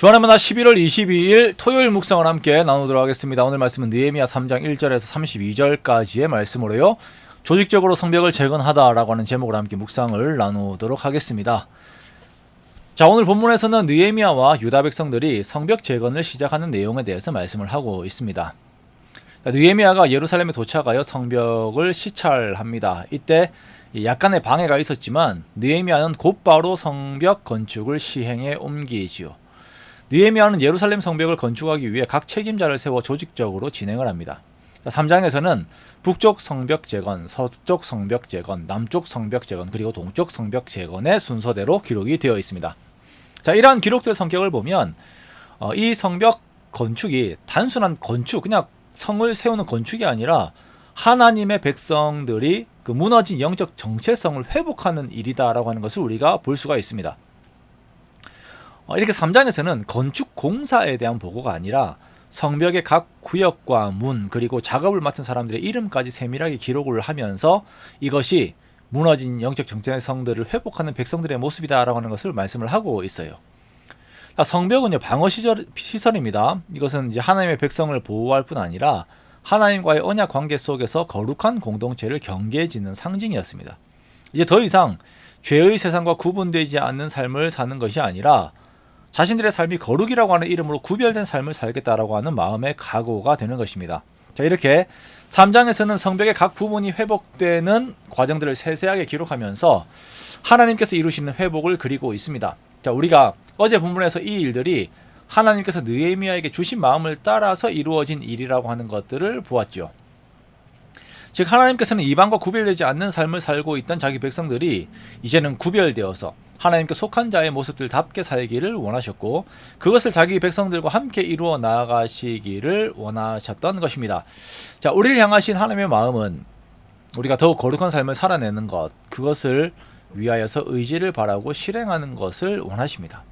주안의 만나 11월 22일 토요일 묵상을 함께 나누도록 하겠습니다. 오늘 말씀은 느헤미야 3장 1절에서 32절까지의 말씀으로요. 조직적으로 성벽을 재건하다라고 하는 제목으로 함께 묵상을 나누도록 하겠습니다. 자, 오늘 본문에서는 느헤미야와 유다 백성들이 성벽 재건을 시작하는 내용에 대해서 말씀을 하고 있습니다. 느헤미야가 예루살렘에 도착하여 성벽을 시찰합니다. 이때 약간의 방해가 있었지만 느헤미야는 곧바로 성벽 건축을 시행에 옮기지요. 느헤미야는 예루살렘 성벽을 건축하기 위해 각 책임자를 세워 조직적으로 진행을 합니다. 3장에서는 북쪽 성벽 재건, 서쪽 성벽 재건, 남쪽 성벽 재건, 그리고 동쪽 성벽 재건의 순서대로 기록이 되어 있습니다. 자, 이러한 기록들 성격을 보면 어, 이 성벽 건축이 단순한 건축, 그냥 성을 세우는 건축이 아니라 하나님의 백성들이 그 무너진 영적 정체성을 회복하는 일이다라고 하는 것을 우리가 볼 수가 있습니다. 어, 이렇게 3장에서는 건축 공사에 대한 보고가 아니라 성벽의 각 구역과 문 그리고 작업을 맡은 사람들의 이름까지 세밀하게 기록을 하면서 이것이 무너진 영적 정체성들을 회복하는 백성들의 모습이다라고 하는 것을 말씀을 하고 있어요. 성벽은요 방어 시설입니다. 이것은 이제 하나님의 백성을 보호할 뿐 아니라 하나님과의 언약 관계 속에서 거룩한 공동체를 경계해지는 상징이었습니다. 이제 더 이상 죄의 세상과 구분되지 않는 삶을 사는 것이 아니라 자신들의 삶이 거룩이라고 하는 이름으로 구별된 삶을 살겠다라고 하는 마음의 각오가 되는 것입니다. 자, 이렇게 3장에서는 성벽의 각 부분이 회복되는 과정들을 세세하게 기록하면서 하나님께서 이루시는 회복을 그리고 있습니다. 자, 우리가 어제 본문에서 이 일들이 하나님께서 느헤미야에게 주신 마음을 따라서 이루어진 일이라고 하는 것들을 보았죠. 즉 하나님께서는 이방과 구별되지 않는 삶을 살고 있던 자기 백성들이 이제는 구별되어서 하나님께 속한 자의 모습들답게 살기를 원하셨고 그것을 자기 백성들과 함께 이루어 나아가시기를 원하셨던 것입니다. 자, 우리를 향하신 하나님의 마음은 우리가 더욱 거룩한 삶을 살아내는 것, 그것을 위하여서 의지를 바라고 실행하는 것을 원하십니다.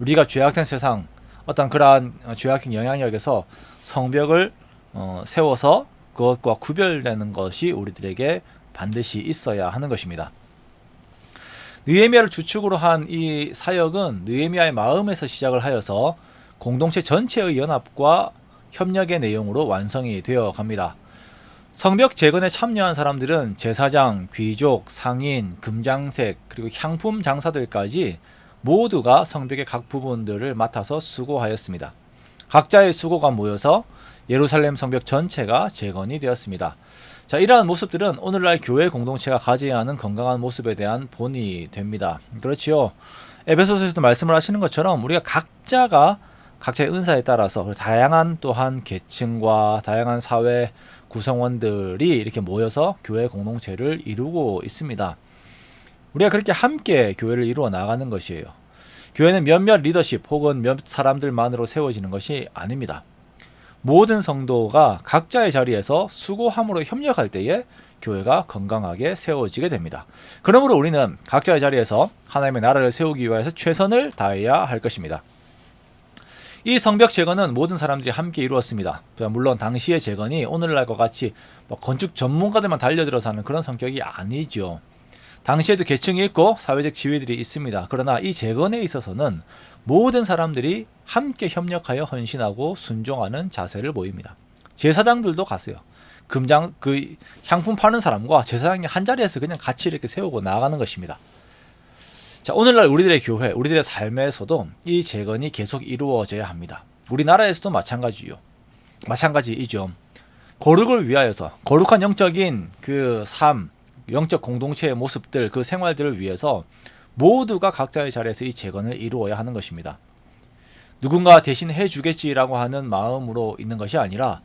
우리가 죄악된 세상, 어떤 그러한 죄악된 영향력에서 성벽을 어, 세워서 그것과 구별되는 것이 우리들에게 반드시 있어야 하는 것입니다. 느헤미야를 주축으로 한 이 사역은 느헤미야의 마음에서 시작을 하여서 공동체 전체의 연합과 협력의 내용으로 완성이 되어 갑니다. 성벽 재건에 참여한 사람들은 제사장, 귀족, 상인, 금장색, 그리고 향품 장사들까지 모두가 성벽의 각 부분들을 맡아서 수고하였습니다. 각자의 수고가 모여서 예루살렘 성벽 전체가 재건이 되었습니다. 자, 이러한 모습들은 오늘날 교회 공동체가 가져야 하는 건강한 모습에 대한 본이 됩니다. 그렇지요. 에베소서에서도 말씀을 하시는 것처럼 우리가 각자가 각자의 은사에 따라서 다양한 또한 계층과 다양한 사회 구성원들이 이렇게 모여서 교회 공동체를 이루고 있습니다. 우리가 그렇게 함께 교회를 이루어 나가는 것이에요. 교회는 몇몇 리더십 혹은 몇 사람들만으로 세워지는 것이 아닙니다. 모든 성도가 각자의 자리에서 수고함으로 협력할 때에 교회가 건강하게 세워지게 됩니다. 그러므로 우리는 각자의 자리에서 하나님의 나라를 세우기 위해서 최선을 다해야 할 것입니다. 이 성벽 재건은 모든 사람들이 함께 이루었습니다. 물론 당시의 재건이 오늘날과 같이 뭐 건축 전문가들만 달려들어서 하는 그런 성격이 아니죠. 당시에도 계층이 있고 사회적 지위들이 있습니다. 그러나 이 재건에 있어서는 모든 사람들이 함께 협력하여 헌신하고 순종하는 자세를 보입니다. 제사장들도 갔어요. 금장 그 향품 파는 사람과 제사장이 한 자리에서 그냥 같이 이렇게 세우고 나가는 것입니다. 자, 오늘날 우리들의 교회, 우리들의 삶에서도 이 재건이 계속 이루어져야 합니다. 우리나라에서도 마찬가지요. 마찬가지이죠. 거룩을 위하여서 거룩한 영적인 그 삶, 영적 공동체의 모습들, 그 생활들을 위해서 모두가 각자의 자리에서 이 재건을 이루어야 하는 것입니다. 누군가 대신 해주겠지라고 하는 마음으로 있는 것이 아니라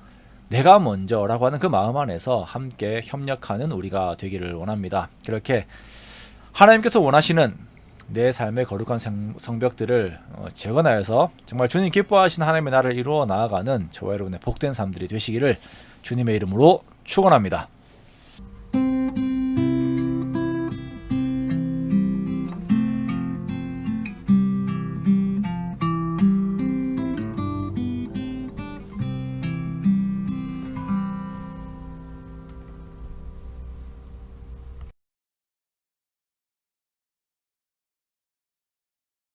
내가 먼저라고 하는 그 마음 안에서 함께 협력하는 우리가 되기를 원합니다. 그렇게 하나님께서 원하시는 내 삶의 거룩한 성벽들을 어, 재건하여서 정말 주님 기뻐하시는 하나님의 나라를 이루어 나아가는 저와 여러분의 복된 삶들이 되시기를 주님의 이름으로 축원합니다.